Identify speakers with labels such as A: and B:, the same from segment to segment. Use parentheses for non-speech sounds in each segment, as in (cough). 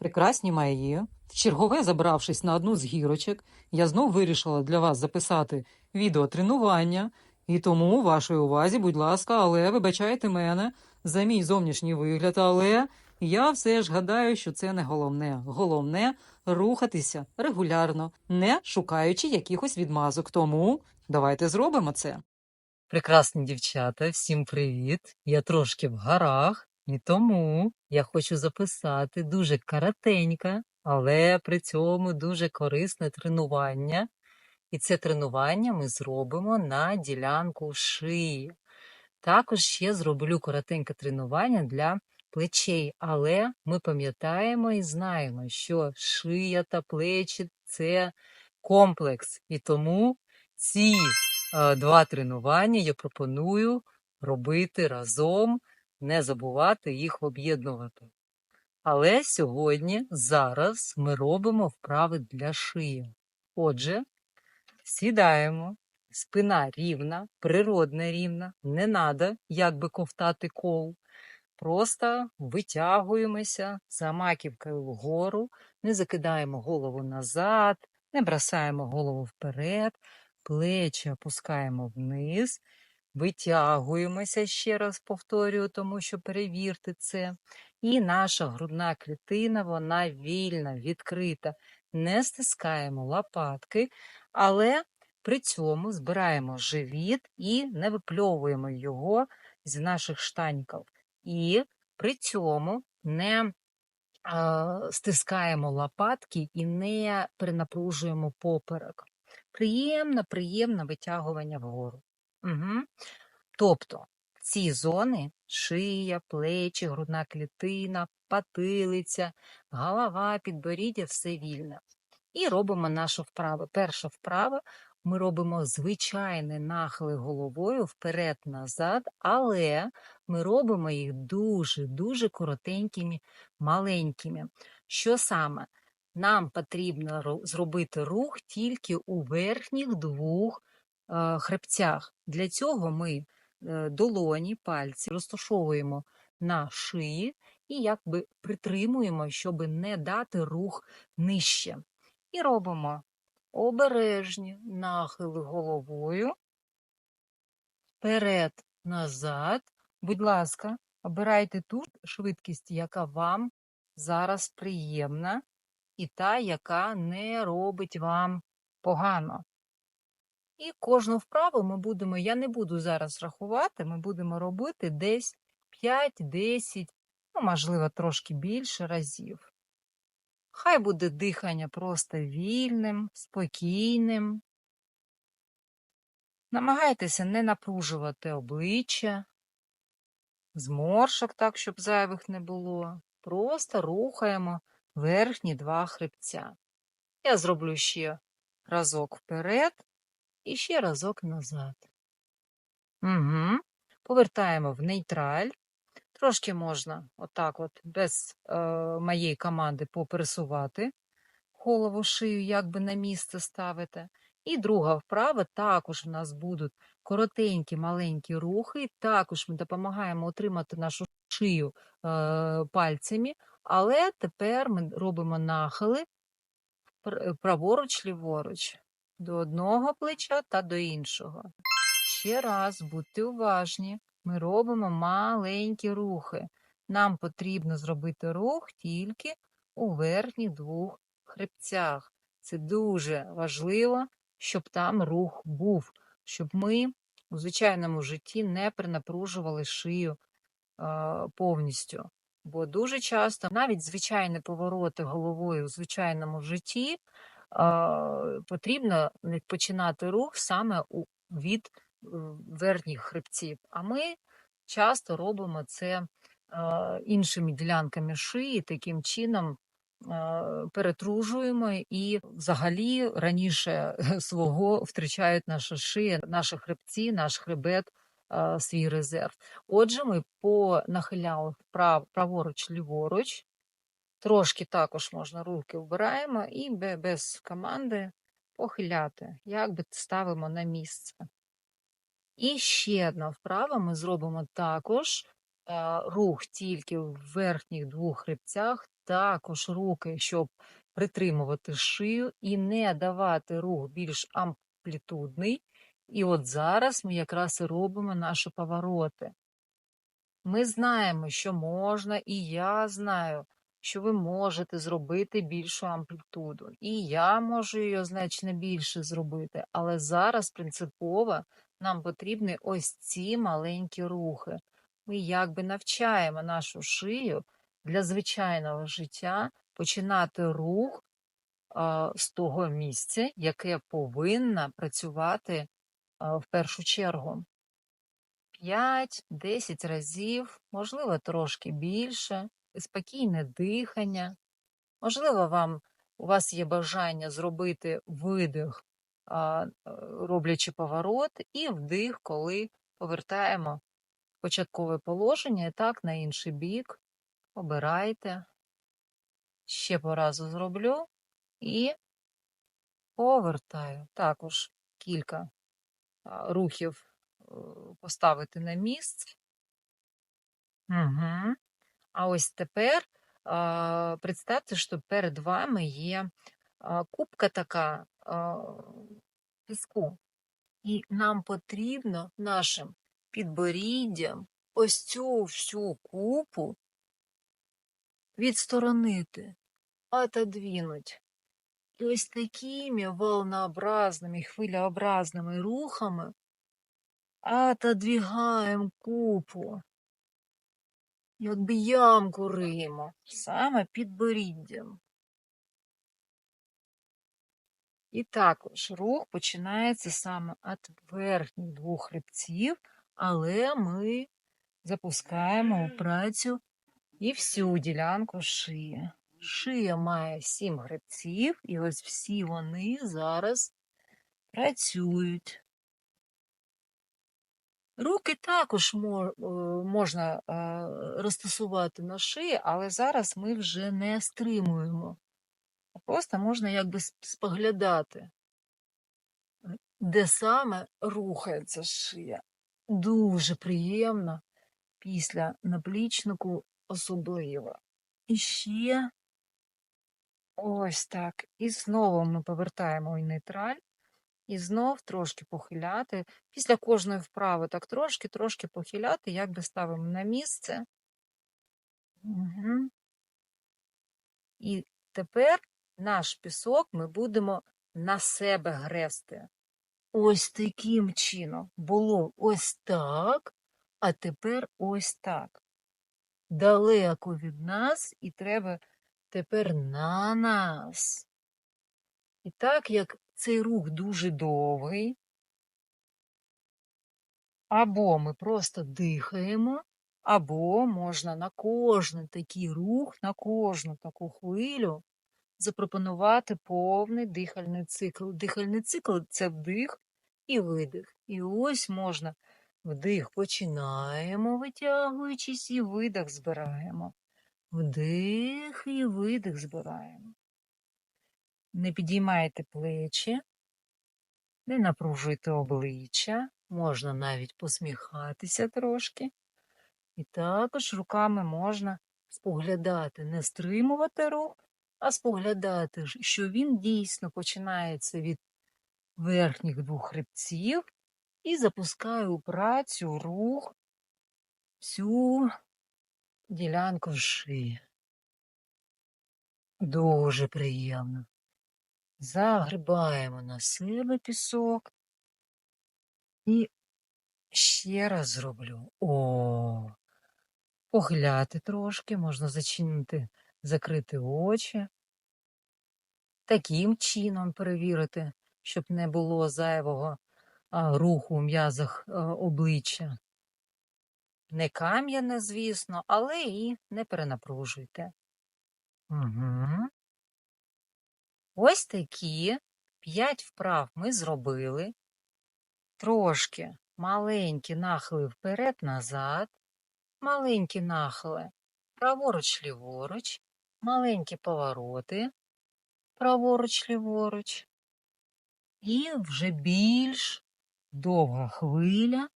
A: Прекрасні мої. Чергове забравшись на одну з гірочок, я знов вирішила для вас записати відео тренування. І тому вашій увазі, будь ласка, але вибачайте мене за мій зовнішній вигляд, але я все ж гадаю, що це не головне. Головне рухатися регулярно, не шукаючи якихось відмазок. Тому давайте зробимо це. Прекрасні дівчата, всім привіт! Я трошки в горах, і тому я хочу записати дуже коротеньке, але при цьому дуже корисне тренування. І це тренування ми зробимо на ділянку шиї. Також ще зроблю коротеньке тренування для плечей, але ми пам'ятаємо і знаємо, що шия та плечі це комплекс. І тому ці е, два тренування я пропоную робити разом, не забувати їх об'єднувати. Але сьогодні, зараз ми робимо вправи для шиї. Отже, сідаємо, спина рівна, природна рівна, не треба як би ковтати кол. Просто витягуємося за маківкою вгору, не закидаємо голову назад, не бросаємо голову вперед, плечі опускаємо вниз, витягуємося, ще раз повторюю, тому що перевірте це. І наша грудна клітина, вона вільна, відкрита. Не стискаємо лопатки, але при цьому збираємо живіт і не випльовуємо його з наших штаньків. І при цьому не стискаємо лопатки і не перенапружуємо поперек. Приємне, приємне витягування вгору. Угу. Тобто ці зони шия, плечі, грудна клітина, патилиця, голова, підборіддя все вільне. І робимо нашу вправу. Перша вправа ми робимо звичайні нахили головою вперед-назад, але ми робимо їх дуже-дуже коротенькими, маленькими. Що саме? Нам потрібно ро- зробити рух тільки у верхніх двох хребцях. Для цього ми е, долоні, пальці розташовуємо на шиї і якби притримуємо, щоб не дати рух нижче. І робимо обережні нахили головою, вперед, назад. Будь ласка, обирайте ту швидкість, яка вам зараз приємна, і та, яка не робить вам погано. І кожну вправу ми будемо, я не буду зараз рахувати, ми будемо робити десь 5-10, ну, можливо, трошки більше разів. Хай буде дихання просто вільним, спокійним. Намагайтеся не напружувати обличчя, зморшок так, щоб зайвих не було. Просто рухаємо верхні два хребця. Я зроблю ще разок вперед і ще разок назад. Угу. Повертаємо в нейтраль. Трошки можна отак от без е, моєї команди попересувати голову, шию, якби на місце ставити. І друга вправа також у нас будуть коротенькі маленькі рухи. Також ми допомагаємо отримати нашу шию е, пальцями, але тепер ми робимо нахили праворуч, ліворуч, до одного плеча та до іншого. Ще раз будьте уважні. Ми робимо маленькі рухи. Нам потрібно зробити рух тільки у верхніх двох хребцях. Це дуже важливо, щоб там рух був, щоб ми у звичайному житті не принапружували шию е, повністю. Бо дуже часто навіть звичайні повороти головою у звичайному житті потрібно починати рух саме від верхніх хребців. А ми часто робимо це іншими ділянками шиї, таким чином перетружуємо і взагалі раніше (laughs) свого втрачають наша шия, наші хребці, наш хребет, свій резерв. Отже, ми понахиляли вправ, праворуч, ліворуч. Трошки також можна руки вбираємо і без команди похиляти, якби ставимо на місце. І ще одна вправа ми зробимо також а, рух тільки в верхніх двох хребцях, також руки, щоб притримувати шию і не давати рух більш амплітудний. І от зараз ми якраз і робимо наші повороти. Ми знаємо, що можна, і я знаю, що ви можете зробити більшу амплітуду. І я можу її значно більше зробити, але зараз принципово нам потрібні ось ці маленькі рухи. Ми якби навчаємо нашу шию для звичайного життя починати рух а, з того місця, яке повинна працювати а, в першу чергу. 5-10 разів, можливо, трошки більше, спокійне дихання. Можливо, вам, у вас є бажання зробити видих, роблячи поворот, і вдих, коли повертаємо початкове положення, і так на інший бік. Обирайте. Ще по разу зроблю і повертаю. Також кілька рухів е, поставити на місце. Угу. А ось тепер представте, що перед вами є кубка така піску. І нам потрібно нашим підборіддям ось цю всю купу відсторонити, отодвинуть. І ось такими волнообразними, хвилеобразними рухами отодвигаємо купу, якби ямку риємо, саме підборіддям. І також рух починається саме від верхніх двох хребців, але ми запускаємо у працю і всю ділянку шиї. Шия має сім хребців, і ось всі вони зараз працюють. Руки також е, можна е, розтасувати на шиї, але зараз ми вже не стримуємо. Просто можна якби споглядати, де саме рухається шия. Дуже приємно після наплічнику особливо. І ще ось так. І знову ми повертаємо в нейтраль. І знов трошки похиляти. Після кожної вправи так трошки-трошки похиляти, якби ставимо на місце. Угу. І тепер наш пісок ми будемо на себе грести. Ось таким чином. Було ось так, а тепер ось так. Далеко від нас, і треба тепер на нас. І так як цей рух дуже довгий, або ми просто дихаємо, або можна на кожен такий рух, на кожну таку хвилю запропонувати повний дихальний цикл. Дихальний цикл це вдих і видих. І ось можна вдих починаємо, витягуючись, і видих збираємо. Вдих і видих збираємо. Не підіймайте плечі, не напружуйте обличчя, можна навіть посміхатися трошки. І також руками можна споглядати, не стримувати рух, а споглядати, що він дійсно починається від верхніх двох хребців і запускає у працю рух всю ділянку шиї. Дуже приємно. Загрибаємо на себе пісок. І ще раз зроблю. О, погляти трошки, можна зачинити, закрити очі. Таким чином перевірити, щоб не було зайвого а, руху у м'язах обличчя. Не кам'яне, звісно, але і не перенапружуйте. Угу. Ось такі п'ять вправ ми зробили. Трошки маленькі нахили вперед-назад, маленькі нахили праворуч-ліворуч, маленькі повороти праворуч-ліворуч. І вже більш довга хвиля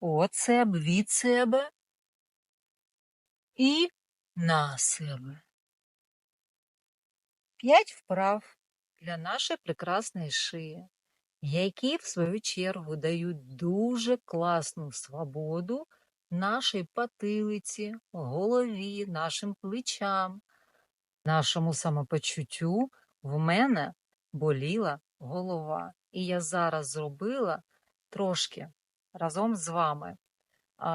A: от себе, від себе і на себе. П'ять вправ для нашої прекрасної шиї, які, в свою чергу, дають дуже класну свободу нашій потилиці, голові, нашим плечам, нашому самопочуттю. В мене боліла голова. І я зараз зробила трошки разом з вами.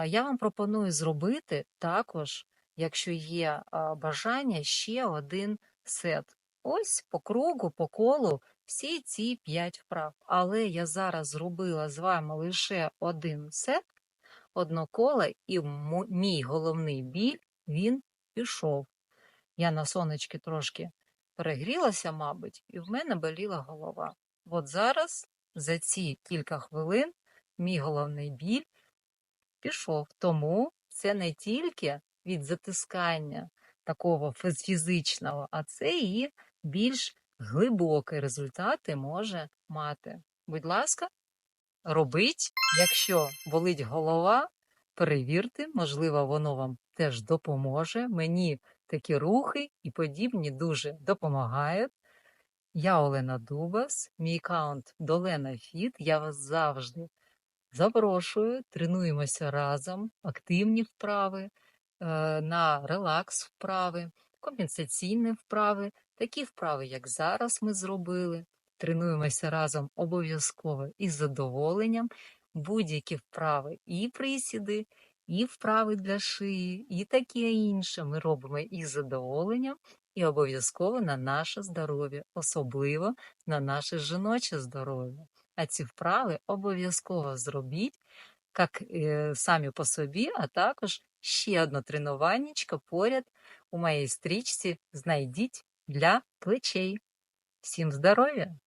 A: Я вам пропоную зробити також, якщо є бажання, ще один сет. Ось по кругу, по колу всі ці п'ять вправ. Але я зараз зробила з вами лише один сет, одно коло, і мій головний біль він пішов. Я на сонечки трошки перегрілася, мабуть, і в мене боліла голова. От зараз, за ці кілька хвилин, мій головний біль пішов. Тому це не тільки від затискання такого фізичного, а це і більш глибокий результати може мати. Будь ласка, робіть, якщо болить голова, перевірте, можливо, воно вам теж допоможе. Мені такі рухи і подібні дуже допомагають. Я Олена Дубас, мій аккаунт Долена Фіт. Я вас завжди запрошую, тренуємося разом, активні вправи, е, на релакс вправи, компенсаційні вправи, такі вправи, як зараз ми зробили. Тренуємося разом обов'язково із задоволенням. Будь-які вправи і присіди, і вправи для шиї, і таке інше ми робимо із задоволенням і обов'язково на наше здоров'я, особливо на наше жіноче здоров'я. А ці вправи обов'язково зробіть, як е, самі по собі, а також ще одне тренуваннячко поряд у моїй стрічці знайдіть для плечей. Всім здоров'я!